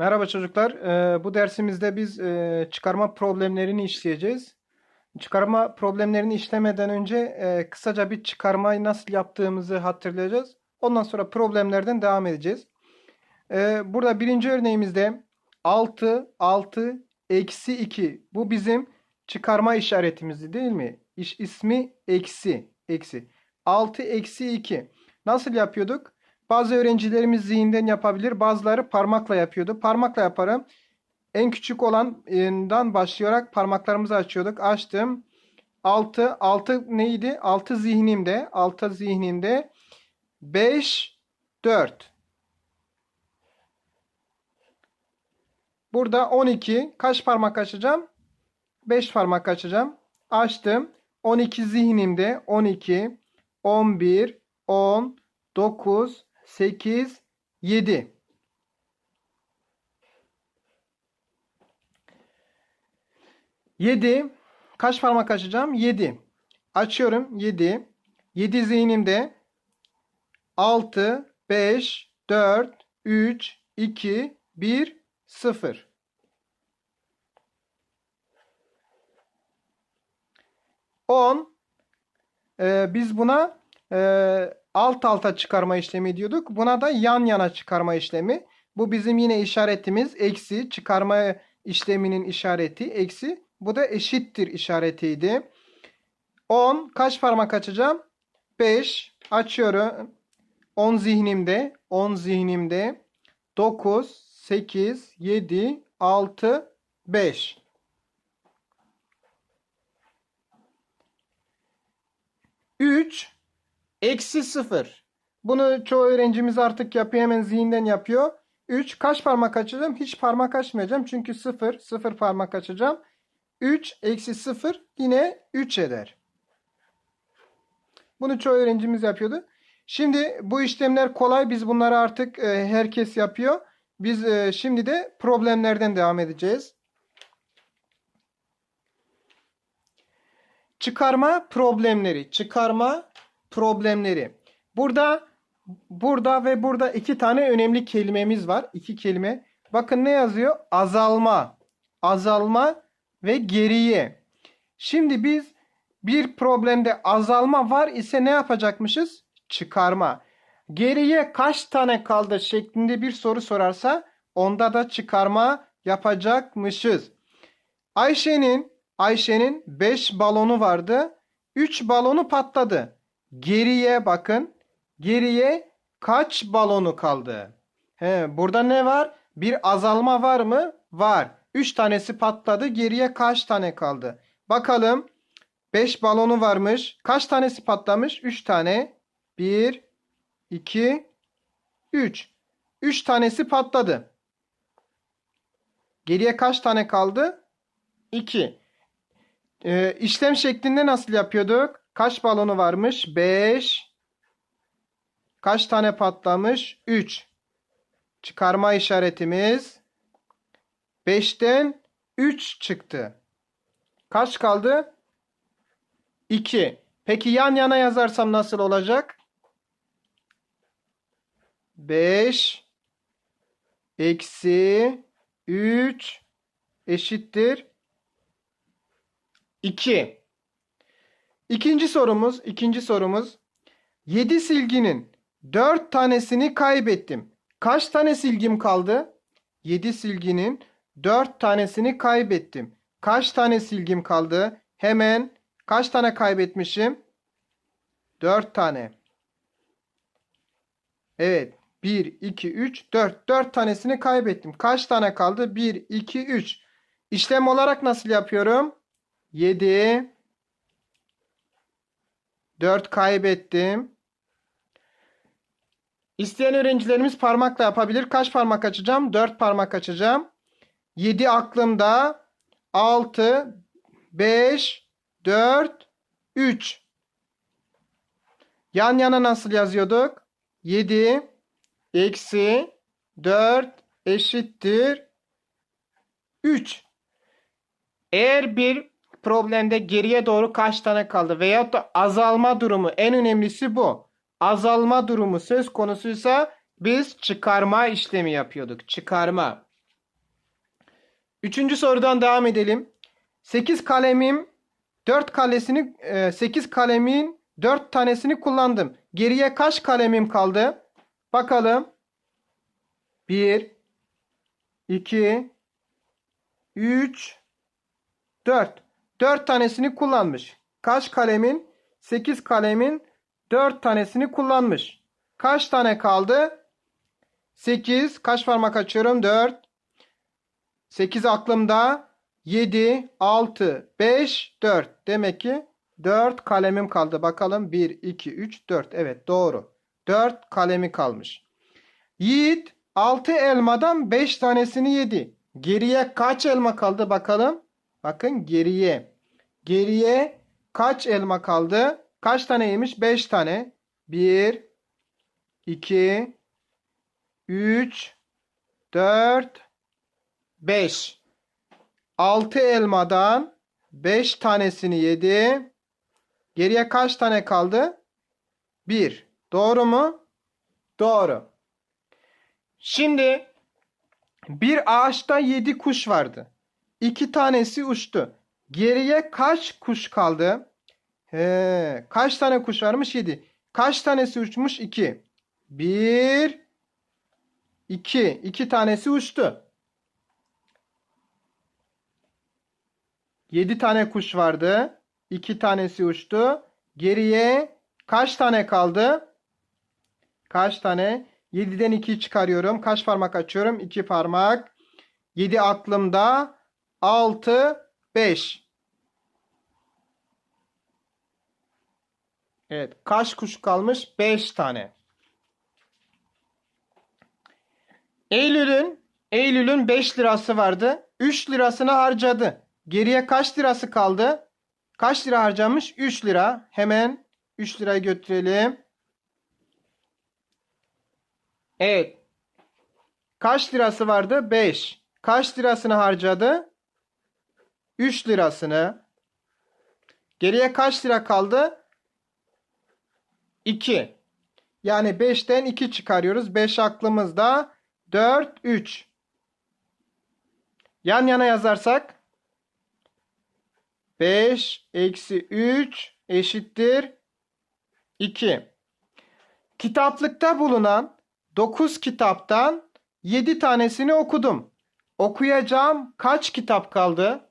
Merhaba çocuklar. Ee, bu dersimizde biz e, çıkarma problemlerini işleyeceğiz. Çıkarma problemlerini işlemeden önce e, kısaca bir çıkarmayı nasıl yaptığımızı hatırlayacağız. Ondan sonra problemlerden devam edeceğiz. Ee, burada birinci örneğimizde 6, 6, eksi 2. Bu bizim çıkarma işaretimizdi değil mi? İş, ismi eksi, eksi. 6, eksi 2. Nasıl yapıyorduk? Bazı öğrencilerimiz zihinden yapabilir. Bazıları parmakla yapıyordu. Parmakla yaparım. En küçük olandan başlayarak parmaklarımızı açıyorduk. Açtım. 6. 6 neydi? 6 zihnimde. 6 zihnimde. 5. 4. Burada 12. Kaç parmak açacağım? 5 parmak açacağım. Açtım. 12 zihnimde. 12. 11. 10. 9. 8, 7. Yedi. Kaç parmak açacağım? Yedi. Açıyorum. Yedi. Yedi zihnimde. Altı, beş, dört, üç, iki, bir, sıfır. On. Ee, biz buna e, alt alta çıkarma işlemi diyorduk. Buna da yan yana çıkarma işlemi. Bu bizim yine işaretimiz eksi. Çıkarma işleminin işareti eksi. Bu da eşittir işaretiydi. 10 kaç parmak açacağım? 5 açıyorum. 10 zihnimde. 10 zihnimde. 9, 8, 7, 6, 5. 3 Eksi 0. Bunu çoğu öğrencimiz artık yapıyor. Hemen zihinden yapıyor. 3. Kaç parmak açacağım? Hiç parmak açmayacağım. Çünkü 0. 0 parmak açacağım. 3 eksi 0 yine 3 eder. Bunu çoğu öğrencimiz yapıyordu. Şimdi bu işlemler kolay. Biz bunları artık e, herkes yapıyor. Biz e, şimdi de problemlerden devam edeceğiz. Çıkarma problemleri. Çıkarma problemleri. Burada burada ve burada iki tane önemli kelimemiz var. İki kelime. Bakın ne yazıyor? Azalma. Azalma ve geriye. Şimdi biz bir problemde azalma var ise ne yapacakmışız? Çıkarma. Geriye kaç tane kaldı şeklinde bir soru sorarsa onda da çıkarma yapacakmışız. Ayşe'nin Ayşe'nin 5 balonu vardı. 3 balonu patladı. Geriye bakın. Geriye kaç balonu kaldı? He, burada ne var? Bir azalma var mı? Var. 3 tanesi patladı. Geriye kaç tane kaldı? Bakalım. 5 balonu varmış. Kaç tanesi patlamış? 3 tane. 1 2 3. 3 tanesi patladı. Geriye kaç tane kaldı? 2. Ee, işlem şeklinde nasıl yapıyorduk? Kaç balonu varmış? 5. Kaç tane patlamış? 3. Çıkarma işaretimiz 5'ten 3 çıktı. Kaç kaldı? 2. Peki yan yana yazarsam nasıl olacak? 5 eksi 3 eşittir 2. İkinci sorumuz, ikinci sorumuz. 7 silginin 4 tanesini kaybettim. Kaç tane silgim kaldı? 7 silginin 4 tanesini kaybettim. Kaç tane silgim kaldı? Hemen kaç tane kaybetmişim? 4 tane. Evet. 1, 2, 3, 4. 4 tanesini kaybettim. Kaç tane kaldı? 1, 2, 3. İşlem olarak nasıl yapıyorum? 7 4 kaybettim. İsteyen öğrencilerimiz parmakla yapabilir. Kaç parmak açacağım? 4 parmak açacağım. 7 aklımda. 6 5 4 3 Yan yana nasıl yazıyorduk? 7 eksi 4 eşittir 3. Eğer bir problemde geriye doğru kaç tane kaldı veyahut da azalma durumu en önemlisi bu. Azalma durumu söz konusuysa biz çıkarma işlemi yapıyorduk. Çıkarma. Üçüncü sorudan devam edelim. 8 kalemim 4 kalesini 8 kalemin 4 tanesini kullandım. Geriye kaç kalemim kaldı? Bakalım. 1 2 3 4 4 tanesini kullanmış. Kaç kalemin? 8 kalemin 4 tanesini kullanmış. Kaç tane kaldı? 8. Kaç parmak açıyorum? 4. 8 aklımda. 7, 6, 5, 4. Demek ki 4 kalemim kaldı. Bakalım 1, 2, 3, 4. Evet doğru. 4 kalemi kalmış. Yiğit 6 elmadan 5 tanesini yedi. Geriye kaç elma kaldı bakalım. Bakın geriye. Geriye kaç elma kaldı? Kaç tane yemiş? 5 tane. 1, 2, 3, 4, 5. 6 elmadan 5 tanesini yedi. Geriye kaç tane kaldı? 1. Doğru mu? Doğru. Şimdi bir ağaçta 7 kuş vardı. 2 tanesi uçtu. Geriye kaç kuş kaldı? He, kaç tane kuş varmış? 7. Kaç tanesi uçmuş? 2. 1 2. 2 tanesi uçtu. 7 tane kuş vardı. 2 tanesi uçtu. Geriye kaç tane kaldı? Kaç tane? 7'den 2'yi çıkarıyorum. Kaç parmak açıyorum? 2 parmak. 7 aklımda. 6, 5. Evet. Kaç kuş kalmış? 5 tane. Eylül'ün Eylül'ün 5 lirası vardı. 3 lirasını harcadı. Geriye kaç lirası kaldı? Kaç lira harcamış? 3 lira. Hemen 3 lirayı götürelim. Evet. Kaç lirası vardı? 5. Kaç lirasını harcadı? 3 lirasını. Geriye kaç lira kaldı? 2. Yani 5'ten 2 çıkarıyoruz. 5 aklımızda. 4, 3. Yan yana yazarsak 5 eksi 3 eşittir 2. Kitaplıkta bulunan 9 kitaptan 7 tanesini okudum. Okuyacağım kaç kitap kaldı?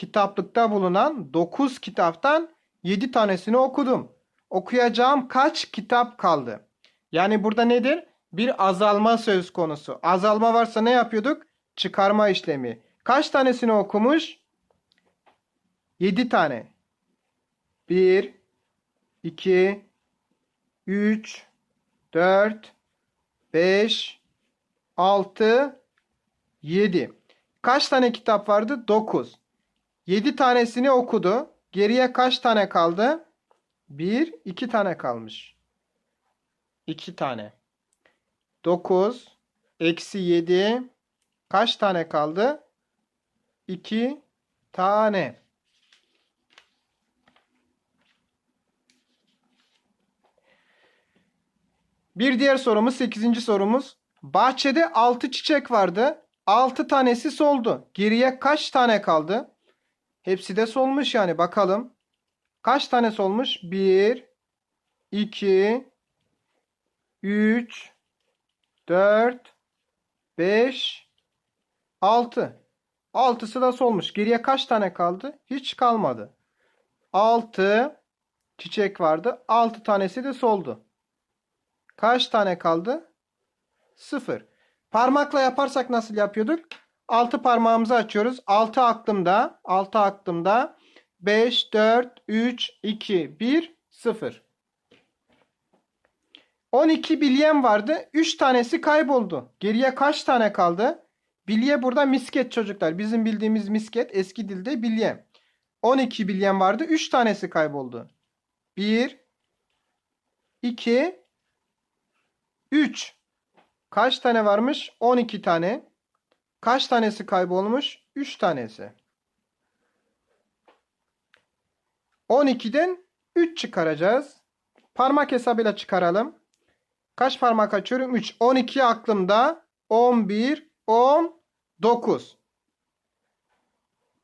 Kitaplıkta bulunan 9 kitaptan 7 tanesini okudum. Okuyacağım kaç kitap kaldı? Yani burada nedir? Bir azalma söz konusu. Azalma varsa ne yapıyorduk? Çıkarma işlemi. Kaç tanesini okumuş? 7 tane. 1 2 3 4 5 6 7. Kaç tane kitap vardı? 9. 7 tanesini okudu. Geriye kaç tane kaldı? 1 2 tane kalmış. 2 tane. 9 eksi 7 kaç tane kaldı? 2 tane. Bir diğer sorumuz 8. sorumuz. Bahçede 6 çiçek vardı. 6 tanesi soldu. Geriye kaç tane kaldı? Hepsi de solmuş yani bakalım. Kaç tane solmuş? 1 2 3 4 5 6 6'sı da solmuş. Geriye kaç tane kaldı? Hiç kalmadı. 6 çiçek vardı. 6 tanesi de soldu. Kaç tane kaldı? 0. Parmakla yaparsak nasıl yapıyorduk? 6 parmağımızı açıyoruz. 6 aklımda. 6 aklımda. 5, 4, 3, 2, 1, 0. 12 bilyem vardı. 3 tanesi kayboldu. Geriye kaç tane kaldı? Bilye burada misket çocuklar. Bizim bildiğimiz misket eski dilde bilye. 12 bilyem vardı. 3 tanesi kayboldu. 1 2 3 Kaç tane varmış? 12 tane. Kaç tanesi kaybolmuş? 3 tanesi. 12'den 3 çıkaracağız. Parmak hesabıyla çıkaralım. Kaç parmak açıyorum? 3. 12 aklımda. 11, 10, 9.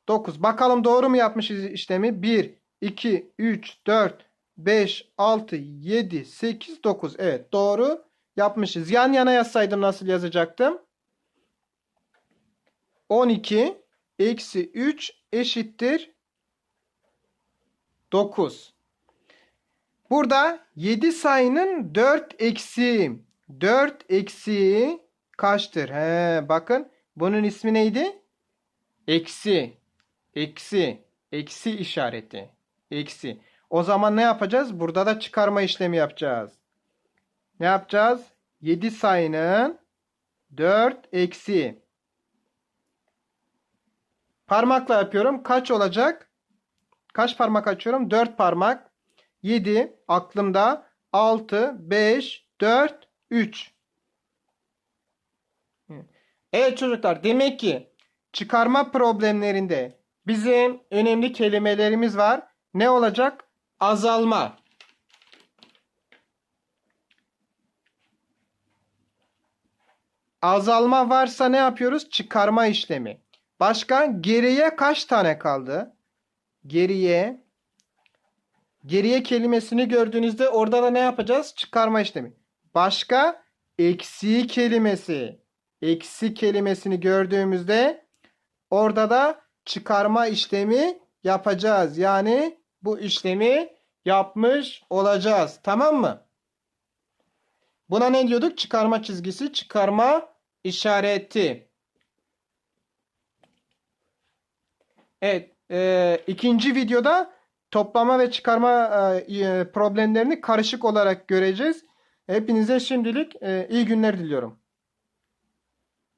9. Bakalım doğru mu yapmışız işlemi? 1, 2, 3, 4, 5, 6, 7, 8, 9. Evet doğru yapmışız. Yan yana yazsaydım nasıl yazacaktım? 12 eksi 3 eşittir 9. Burada 7 sayının 4 eksiği. 4 eksiği kaçtır? He, bakın bunun ismi neydi? Eksi. Eksi. Eksi işareti. Eksi. O zaman ne yapacağız? Burada da çıkarma işlemi yapacağız. Ne yapacağız? 7 sayının 4 eksi. Parmakla yapıyorum. Kaç olacak? Kaç parmak açıyorum? 4 parmak. 7 aklımda. 6, 5, 4, 3. Evet çocuklar demek ki çıkarma problemlerinde bizim önemli kelimelerimiz var. Ne olacak? Azalma. Azalma varsa ne yapıyoruz? Çıkarma işlemi. Başka geriye kaç tane kaldı? Geriye geriye kelimesini gördüğünüzde orada da ne yapacağız? Çıkarma işlemi. Başka eksi kelimesi. Eksi kelimesini gördüğümüzde orada da çıkarma işlemi yapacağız. Yani bu işlemi yapmış olacağız. Tamam mı? Buna ne diyorduk? Çıkarma çizgisi, çıkarma işareti. Evet, e, ikinci videoda toplama ve çıkarma e, problemlerini karışık olarak göreceğiz. Hepinize şimdilik e, iyi günler diliyorum.